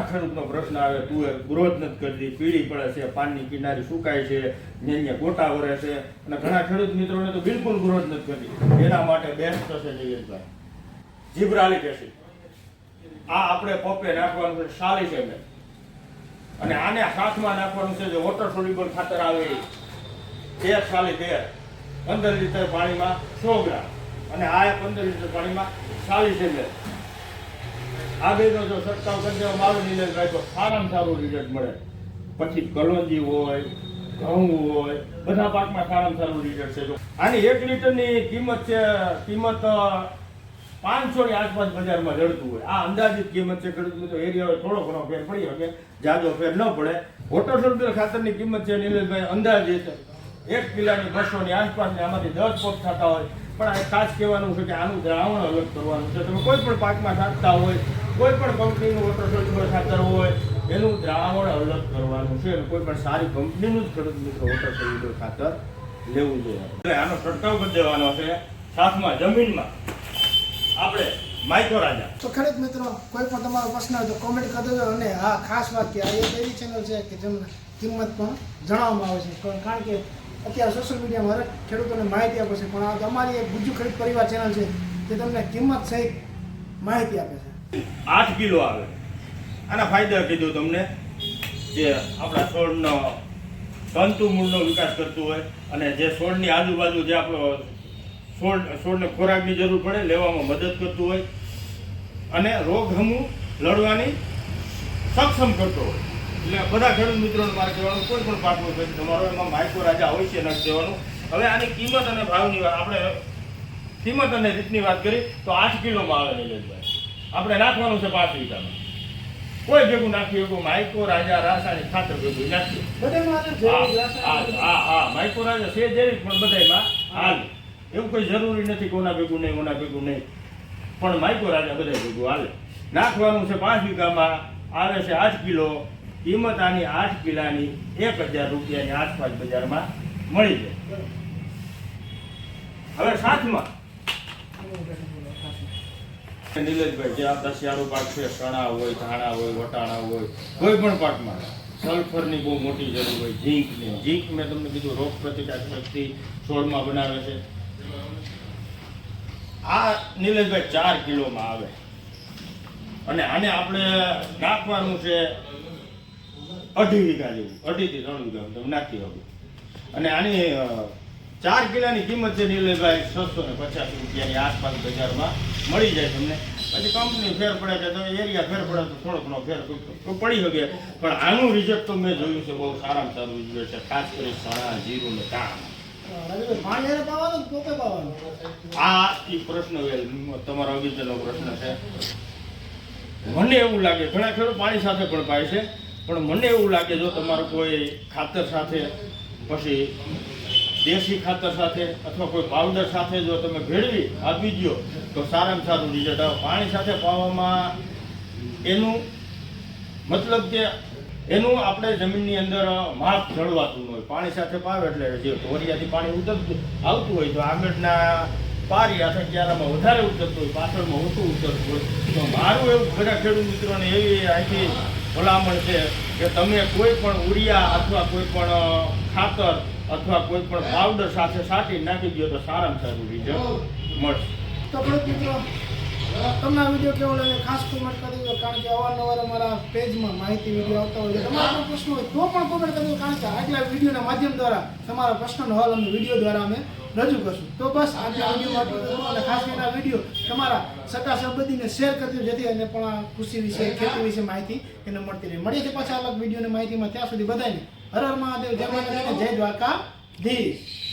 ખેડૂત ને પ્રશ્ન આવે, તુવેર ગ્રોથ નથી કરતી, પીળી પડે છે, પાનની કિનારી સુકાય છે ગોટા વરે છે. અને ઘણા ખેડૂત મિત્રોને તો બિલકુલ ગ્રોથ નથી કરતી. એના માટે બેસ્ટ થશે જયેશભાઈ. જીબ્રાલિક આ આપણે પપ્પે નાખવાનું છે સાલી છે અને આને હાથમાં નાખવાનું છે જે વોટર સોલ્યુબલ ખાતર આવે એ. સાલી તેર પંદર લીટર પાણીમાં સો ગ્રામ. અને આ પંદર લીટર પાણીમાં સાલી છે આ બેનો જો છંટકાવ કરી દેવામાં આવે થાય તો સારામાં સારું રિઝલ્ટ મળે. પછી કલોંજી હોય, ઘઉં હોય, બધા પાકમાં સારામાં સારું રિઝલ્ટ છે. આની એક લીટરની કિંમત છે, કિંમત પાંચસો ની આસપાસ બજારમાં જડતું હોય. આ અંદાજિત કિંમત છે ખેડૂત મિત્રો, એરિયા થોડો ઘણો ફેર પડી શકે જાજો ફેર ન પડે. સોલ્યુબલ ખાતરની કિંમત છે નીલેશભાઈ અંદાજિત એક કિલાની બસો ની આસપાસ ને આમાંથી દસ પગ થતા હોય. પણ આ ખાસ કહેવાનું છે કે આનું દ્રાવણ અલગ કરવાનું છે. તમે કોઈ પણ પાકમાં નાખતા હોય, કોઈ પણ કંપનીનું વોટર સોલ્યુબલ ખાતર હોય, એનું દ્રાવણ અલગ કરવાનું છે. કોઈ પણ સારી કંપનીનું જ ખેડૂત મિત્રો વોટર સોલ્યુબલ ખાતર લેવું જોઈએ. આનો છંટકાવ કરી દેવાનો છે. સાથમાં જમીનમાં આપણે માઇકો રાજા. તો ખેડૂત મિત્રો કોઈ પણ તમારો પ્રશ્ન હોય તો કોમેન્ટ કરી દેજો અને હા ખાસ વાત કે આ એક એવી ચેનલ છે કે જેમને કિંમત પણ જણાવવામાં આવે છે. કારણ કે અત્યારે સોશિયલ મીડિયામાં હરેક ખેડૂતોને માહિતી આપે છે પણ આ તમારી એક ગુજુ ખરીદ પરિવાર ચેનલ છે જે તમને કિંમત સહિત માહિતી આપે છે. આઠ કિલો આવે. આના ફાયદા કીધું તમને જે આપણા છોડનો તંતુ મૂળનો વિકાસ કરતું હોય અને જે છોડની આજુબાજુ જે આપણો છોડ છોડને ખોરાકની જરૂર પડે લેવામાં મદદ કરતું હોય. અને રોગ હમું લડવાની સક્ષમ કરતો હોય. એટલે બધા ખેડૂત મિત્રોને મારે કહેવાનું કોઈ પણ પાકનું ખેતી તમારો એમાં માયકો રાજા હોય છે નથી દેવાનું. હવે આની કિંમત અને ભાવની વાત આપણે કિંમત અને રીતની વાત કરી તો આઠ કિલોમાં આવે નિલેશભાઈ આપણે નાખવાનું છે પાંચ વીઘામાં કોઈ ભેગું નાખ્યું એવું માઇકો રાજા રાસાયણિક ખાતર ભેગું નાખ્યું. બધામાં હા હા માઇકો રાજા છે જેવી પણ બધાયમાં હાલ. એવું કોઈ જરૂરી નથી કોના ભેગું નહીં કોના ભેગું નહીં. પણ માઇકો રાજા બધા ભેગું હાલે. નાખવાનું છે પાંચ વીઘામાં, આવે છે આઠ કિલો. કિંમત આની આઠ કિલાની એક હજાર રૂપિયાની આસપાસ બજારમાં મળી જાય. હવે સાથમાં નીલેશભાઈ, જે આપણા શિયાળુ પાક છે, ચણા હોય, ધાણા હોય, વટાણા હોય, કોઈ પણ પાકમાં. સલ્ફરની બહુ મોટી જરૂર હોય, ઝીંકની. ઝીંક મેં તમને કીધું, રોગ પ્રતિકાર શક્તિ છોડમાં બનાવે છે. આ નીલેશભાઈ ચાર કિલોમાં આવે. અને આને આપણે નાખવાનું છે અઢી વીઘા જેવું. અઢીથી ત્રણ વીઘા તમે નાખી શકો અને આની ચાર કિલોની કિંમત છે નીલેશભાઈ છસો ને પચાસ રૂપિયાની આસપાસ બજારમાં મળી જાય તમને. પછી કંપની ફેર પડે કે તમે એરિયા ફેર પડે તો થોડો ઘણો ફેર પડી શકે. પણ આનું રિઝલ્ટ તો મેં જોયું છે, બહુ સારામાં સારું રિઝલ્ટ છે. ખાસ કરી ચણા જીરું ને કામ. આ ઈ પ્રશ્ન તમારો અગત્યનો પ્રશ્ન છે. મને એવું લાગે, ઘણા ખેડૂત પાણી સાથે પણ પાય છે, પણ મને એવું લાગે જો તમારું કોઈ ખાતર સાથે, પછી દેશી ખાતર સાથે અથવા કોઈ પાવડર સાથે જો તમે ભેળવી આપી દો તો સારામાં સારું રિઝલ્ટ આવે. પાણી સાથે પાવામાં એનું મતલબ કે એનું આપણે જમીનની અંદર માપ જળવાતું હોય. પાણી સાથે પાવે એટલે જે ઢોરિયાથી પાણી ઉતરતું, આવતું હોય તો આગળના પારી અથવા ક્યારામાં વધારે ઉતરતું હોય, પાછળમાં ઓછું ઉતરતું હોય. તો મારું એવું બધા ખેડૂત મિત્રોને એવી આખી ભલામણ છે કે તમે કોઈ પણ ઉરિયા અથવા કોઈ પણ ખાતર અથવા કોઈ પણ પાવડર સાથે સાટી નાખી દો તો સારામાં સારું રિઝલ્ટ મળશે. તમને આ વીડિયો કેવો લાગે? ખાસ કોમેન્ટ કરી દો, કારણ કે અવારનવાર અમારા પેજમાં માહિતી વીડિયો આવતા હોય તમારા કોઈ પ્રશ્ન હોય, તો પણ કોમેન્ટ કરી દો, કારણ કે આટલા વિડીયોના માધ્યમ દ્વારા તમારા પ્રશ્નનો હલ અમે વીડિયો દ્વારા અમે રજૂ કરશું. તો બસ આજે આટલું હતું અને ખાસ કરીને આ વીડિયો તમારા સગા સંબંધીને શેર કરજો જેથી એને પણ આ કૃષિ વિશે, ખેતી વિશે માહિતી એને મળતી રહે. મળીએ છીએ પાછા અલગ વિડીયોની માહિતીમાં. ત્યાં સુધી બધાને હર હર મહાદેવ. જય માતાજી જય દ્વારકા ધીશ